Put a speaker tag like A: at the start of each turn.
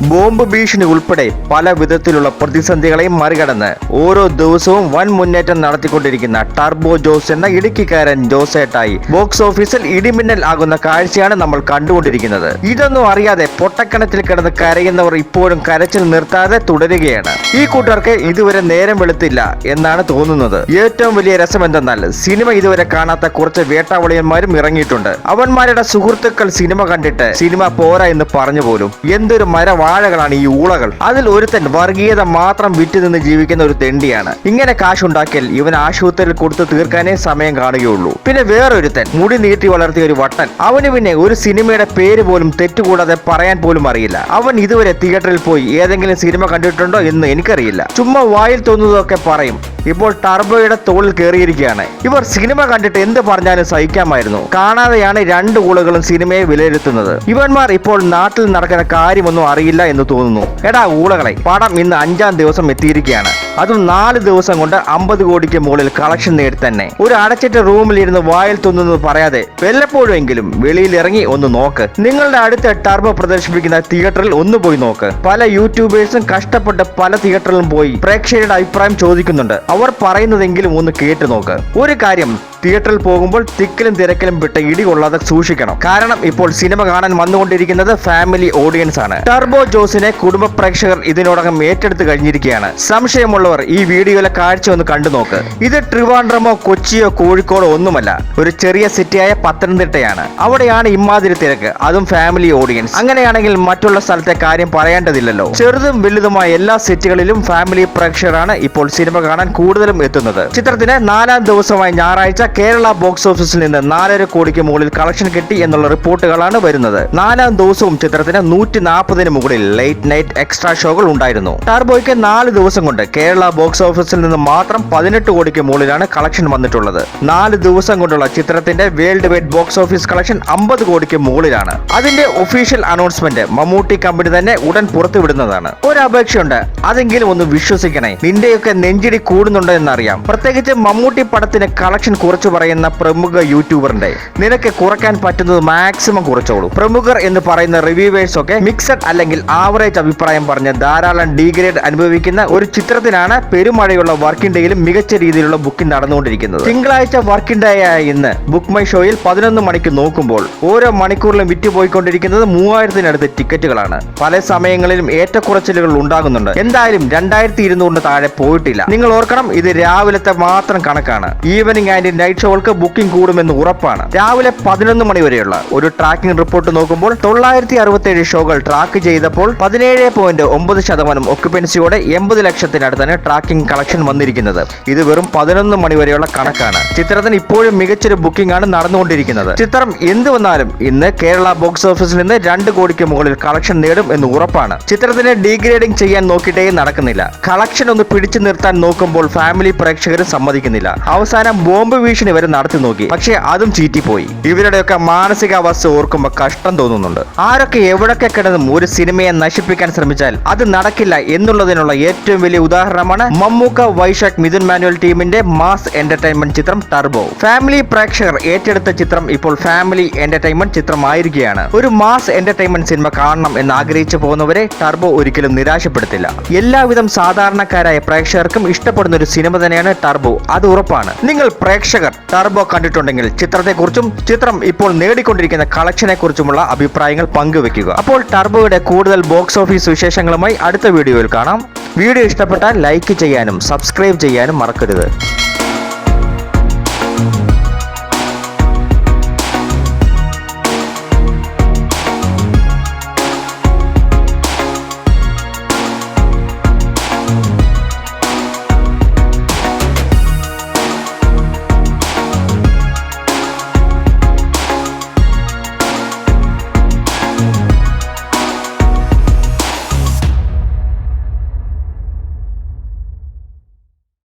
A: Bomb ഭീഷണി ഉൾപ്പെടെ പല വിധത്തിലുള്ള പ്രതിസന്ധികളെയും മറികടന്ന് ഓരോ ദിവസവും വൻ മുന്നേറ്റം നടത്തിക്കൊണ്ടിരിക്കുന്ന ടർബോ ജോസ് എന്ന ഇടുക്കിക്കാരൻ ജോസേട്ടായി ബോക്സ് ഓഫീസിൽ ഇടിമിന്നൽ ആകുന്ന കാഴ്ചയാണ് നമ്മൾ കണ്ടുകൊണ്ടിരിക്കുന്നത്. ഇതൊന്നും അറിയാതെ പൊട്ടക്കണത്തിൽ കിടന്ന് കരയുന്നവർ ഇപ്പോഴും കരച്ചിൽ നിർത്താതെ തുടരുകയാണ്. ഈ കൂട്ടർക്ക് ഇതുവരെ നേരം വെളുത്തില്ല എന്നാണ് തോന്നുന്നത്. ഏറ്റവും വലിയ രസം എന്തെന്നാൽ സിനിമ ഇതുവരെ കാണാത്ത കുറച്ച് വേട്ടാവളിയന്മാരും ഇറങ്ങിയിട്ടുണ്ട്. അവന്മാരുടെ സുഹൃത്തുക്കൾ സിനിമ കണ്ടിട്ട് സിനിമ പോരാ എന്ന് പറഞ്ഞു പോലും എന്തൊരു മരവാഴകളാണ് ഈ ഊളകൾ. അതിൽ ഒരുത്തൻ വർഗീയത മാത്രം വിറ്റ് നിന്ന് ജീവിക്കുന്ന ഒരു തെണ്ടിയാണ്. ഇങ്ങനെ കാശുണ്ടാക്കിയാൽ ഇവൻ ആശുപത്രിയിൽ കൊടുത്ത് തീർക്കാനേ സമയം കാണുകയുള്ളൂ. പിന്നെ വേറൊരുത്തൻ മുടി നീട്ടി വളർത്തിയ ഒരു വട്ടൻ. അവന് പിന്നെ ഒരു സിനിമയുടെ പേര് പോലും തെറ്റുകൂടാതെ പറയാൻ പോലും അറിയില്ല. അവൻ ഇതുവരെ തിയേറ്ററിൽ പോയി ഏതെങ്കിലും സിനിമ കണ്ടിട്ടുണ്ടോ എന്ന് എനിക്കറിയില്ല. ചുമ്മാ വായിൽ തോന്നുന്നതൊക്കെ പറയും. ഇപ്പോൾ ടർബോയുടെ തോളിൽ കയറിയിരിക്കുകയാണ് ഇവർ സിനിമ കണ്ടിട്ട് എന്ത് പറഞ്ഞാലും സഹിക്കാമായിരുന്നു. കാണാതെയാണ് രണ്ട് കൂളുകളും സിനിമയെ വിലയിരുത്തുന്നത്. ഇവന്മാർ ഇപ്പോൾ നാട്ടിൽ നടക്കുന്ന കാര്യമൊന്നും അറിയില്ല എന്ന് തോന്നുന്നു. എടാ ഊളകളെ പടം ഇന്ന് അഞ്ചാം ദിവസം എത്തിയിരിക്കുകയാണ്. അതും നാല് ദിവസം കൊണ്ട് അമ്പത് കോടിക്ക് മുകളിൽ കളക്ഷൻ നേടി തന്നെ. ഒരു അടച്ചിട്ട റൂമിൽ ഇരുന്ന് വായിൽ തുന്നെന്ന് പറയാതെ വല്ലപ്പോഴുമെങ്കിലും വെളിയിൽ ഇറങ്ങി ഒന്ന് നോക്ക്. നിങ്ങളുടെ അടുത്ത ടർബോ പ്രദർശിപ്പിക്കുന്ന തിയേറ്ററിൽ ഒന്ന് പോയി നോക്ക്. പല യൂട്യൂബേഴ്സും കഷ്ടപ്പെട്ട് പല തിയേറ്ററിലും പോയി പ്രേക്ഷകരുടെ അഭിപ്രായം ചോദിക്കുന്നുണ്ട്. അവർ പറയുന്നതെങ്കിലും ഒന്ന് കേട്ടു നോക്ക്. ഒരു കാര്യം തിയേറ്ററിൽ പോകുമ്പോൾ തിക്കിലും തിരക്കിലും വിട്ട് ഇടി കൊള്ളാതെ സൂക്ഷിക്കണം. കാരണം ഇപ്പോൾ സിനിമ കാണാൻ വന്നുകൊണ്ടിരിക്കുന്നത് ഫാമിലി ഓഡിയൻസ് ആണ്. ടർബോ ജോസിനെ കുടുംബ പ്രേക്ഷകർ ഇതിനോടകം ഏറ്റെടുത്ത് കഴിഞ്ഞിരിക്കുകയാണ്. സംശയമുള്ളവർ ഈ വീഡിയോയിലെ കാഴ്ച ഒന്ന് കണ്ടു നോക്ക്. ഇത് ട്രിവാൻഡ്രമോ കൊച്ചിയോ കോഴിക്കോടോ ഒന്നുമല്ല. ഒരു ചെറിയ സിറ്റിയായ പത്തനംതിട്ടയാണ്. അവിടെയാണ് ഇമാതിരി തിരക്ക്. അതും ഫാമിലി ഓഡിയൻസ്. അങ്ങനെയാണെങ്കിൽ മറ്റുള്ള സ്ഥലത്തെ കാര്യം പറയേണ്ടതില്ലല്ലോ. ചെറുതും വലുതുമായ എല്ലാ സിറ്റികളിലും ഫാമിലി പ്രേക്ഷകരാണ് ഇപ്പോൾ സിനിമ കാണാൻ കൂടുതലും എത്തുന്നത്. ചിത്രത്തിന് നാലാം ദിവസമായി ഞായറാഴ്ച കേരള ബോക്സ് ഓഫീസിൽ നിന്ന് നാലര കോടിക്ക് മുകളിൽ കളക്ഷൻ കിട്ടി എന്നുള്ള റിപ്പോർട്ടുകളാണ് വരുന്നത്. നാലാം ദിവസവും ചിത്രത്തിന് നൂറ്റി നാൽപ്പതിന് മുകളിൽ ലേറ്റ് നൈറ്റ് എക്സ്ട്രാ ഷോകൾ ഉണ്ടായിരുന്നു. ടാർബോയ്ക്ക് നാല് ദിവസം കൊണ്ട് കേരള ബോക്സ് ഓഫീസിൽ നിന്ന് മാത്രം പതിനെട്ട് കോടിക്ക് മുകളിലാണ് കളക്ഷൻ വന്നിട്ടുള്ളത്. നാല് ദിവസം കൊണ്ടുള്ള ചിത്രത്തിന്റെ world wide box office collection അമ്പത് കോടിക്ക് മുകളിലാണ്. അതിന്റെ ഒഫീഷ്യൽ അനൗൺസ്മെന്റ് മമ്മൂട്ടി കമ്പനി തന്നെ ഉടൻ പുറത്തുവിടുന്നതാണ്. ഒരു അപേക്ഷയുണ്ട് അതെങ്കിലും ഒന്ന് വിശ്വസിക്കണേ. നിന്റെയൊക്കെ നെഞ്ചിടി കൂടുന്നുണ്ടോ എന്നറിയാം. പ്രത്യേകിച്ച് മമ്മൂട്ടി പടത്തിന് കളക്ഷൻ കുറച്ചു പറയുന്ന പ്രമുഖ യൂട്യൂബറിന്റെ നിനക്ക് കുറയ്ക്കാൻ പറ്റുന്നത് മാക്സിമം കുറച്ചോളൂ. പ്രമുഖർ എന്ന് പറയുന്ന റിവ്യൂവേഴ്സ് ഒക്കെ മിക്സഡ് അല്ലെങ്കിൽ ആവറേജ് അഭിപ്രായം പറഞ്ഞ് ധാരാളം ഡീഗ്രേഡ് അനുഭവിക്കുന്ന ഒരു ചിത്രത്തിനാണ് പെരുമഴയുള്ള വർക്കിംഗ് ഡേയിലും മികച്ച രീതിയിലുള്ള ബുക്കിംഗ് നടന്നുകൊണ്ടിരിക്കുന്നത്. തിങ്കളാഴ്ച വർക്കിംഗ് ഡേ ആയ ഇന്ന് ബുക്ക് മൈ ഷോയിൽ പതിനൊന്ന് മണിക്ക് നോക്കുമ്പോൾ ഓരോ മണിക്കൂറിലും വിറ്റുപോയിക്കൊണ്ടിരിക്കുന്നത് മൂവായിരത്തിനടുത്ത് ടിക്കറ്റുകളാണ്. പല സമയങ്ങളിലും ഏറ്റക്കുറച്ചിലുകൾ ഉണ്ടാകുന്നുണ്ട്. എന്തായാലും രണ്ടായിരത്തി ഇരുന്നൂറിന് താഴെ പോയിട്ടില്ല. നിങ്ങൾ ഓർക്കണം ഇത് രാവിലത്തെ മാത്രം കണക്കാണ്. ഈവനിങ് ആൻഡ് നൈറ്റ് ഷോകൾക്ക് ബുക്കിംഗ് കൂടുമെന്ന് ഉറപ്പാണ്. രാവിലെ പതിനൊന്ന് മണി വരെയുള്ള ഒരു ട്രാക്കിംഗ് റിപ്പോർട്ട് നോക്കുമ്പോൾ തൊള്ളായിരത്തി അറുപത്തേഴ് ഷോകൾ ട്രാക്ക് ചെയ്തപ്പോൾ പതിനേഴ് പോയിന്റ് ഒമ്പത് ശതമാനം ഒക്യുപ്പൻസിയോടെ എൺപത് ലക്ഷത്തിനടുത്താണ് ട്രാക്കിംഗ് കളക്ഷൻ വന്നിരിക്കുന്നത്. ഇത് വെറും പതിനൊന്ന് മണി വരെയുള്ള കണക്കാണ്. ചിത്രത്തിന് ഇപ്പോഴും മികച്ചൊരു ബുക്കിംഗ് ആണ് നടന്നുകൊണ്ടിരിക്കുന്നത്. ചിത്രം എന്ത് വന്നാലും ഇന്ന് കേരള ബോക്സ് ഓഫീസിൽ നിന്ന് രണ്ട് കോടിക്ക് മുകളിൽ കളക്ഷൻ നേടും എന്ന് ഉറപ്പാണ്. ചിത്രത്തിന് ഡീഗ്രേഡിംഗ് ചെയ്യാൻ നോക്കിയിട്ടേ നടക്കുന്നില്ല. കളക്ഷൻ ഒന്ന് പിടിച്ചു നിർത്താൻ നോക്കുമ്പോൾ ഫാമിലി പ്രേക്ഷകർ സമ്മതിക്കുന്നില്ല. അവസാനം ബോംബ് ഭീഷണി ഇവർ നടത്തി നോക്കി. പക്ഷേ അതും ചീറ്റിപ്പോയി. ഇവരുടെയൊക്കെ മാനസികാവസ്ഥ ഓർക്കുമ്പോൾ കഷ്ടം തോന്നുന്നുണ്ട്. ആരൊക്കെ എവിടൊക്കെ കിടന്നും ഒരു സിനിമയെ നശിപ്പിക്കാൻ ശ്രമിച്ചാൽ അത് നടക്കില്ല എന്നുള്ളതിനുള്ള ഏറ്റവും വലിയ ഉദാഹരണമാണ് മമ്മൂക്ക വൈശാഖ് മിഥുൻ മാനുവൽ ടീമിന്റെ മാസ് എന്റർടൈൻമെന്റ് ചിത്രം ടർബോ. ഫാമിലി പ്രേക്ഷകർ ഏറ്റെടുത്ത ചിത്രം ഇപ്പോൾ ഫാമിലി എന്റർടൈൻമെന്റ് ചിത്രമായിരിക്കുകയാണ്. ഒരു മാസ് എന്റർടൈൻമെന്റ് സിനിമ കാണണം എന്ന് ആഗ്രഹിച്ചു പോകുന്നവരെ ടർബോ ഒരിക്കലും നിരാശപ്പെടുത്തില്ല. എല്ലാവിധം സാധാരണക്കാരായ പ്രേക്ഷകർക്കും ഇഷ്ടപ്പെടുന്ന ഒരു സിനിമ തന്നെയാണ് ടർബോ. അത് ഉറപ്പാണ്. നിങ്ങൾ പ്രേക്ഷകർ ടർബോ കണ്ടിട്ടുണ്ടെങ്കിൽ ചിത്രത്തെക്കുറിച്ചും ചിത്രം ഇപ്പോൾ നേടിക്കൊണ്ടിരിക്കുന്ന കളക്ഷനെ കുറിച്ചുമുള്ള അഭിപ്രായങ്ങൾ പങ്കുവെക്കുക. അപ്പോൾ ടർബോയുടെ കൂടുതൽ ബോക്സ് ഓഫീസ് വിശേഷങ്ങളുമായി അടുത്ത വീഡിയോയിൽ കാണാം. വീഡിയോ ഇഷ്ടപ്പെട്ടാൽ ലൈക്ക് ചെയ്യാനും സബ്സ്ക്രൈബ് ചെയ്യാനും മറക്കരുത്.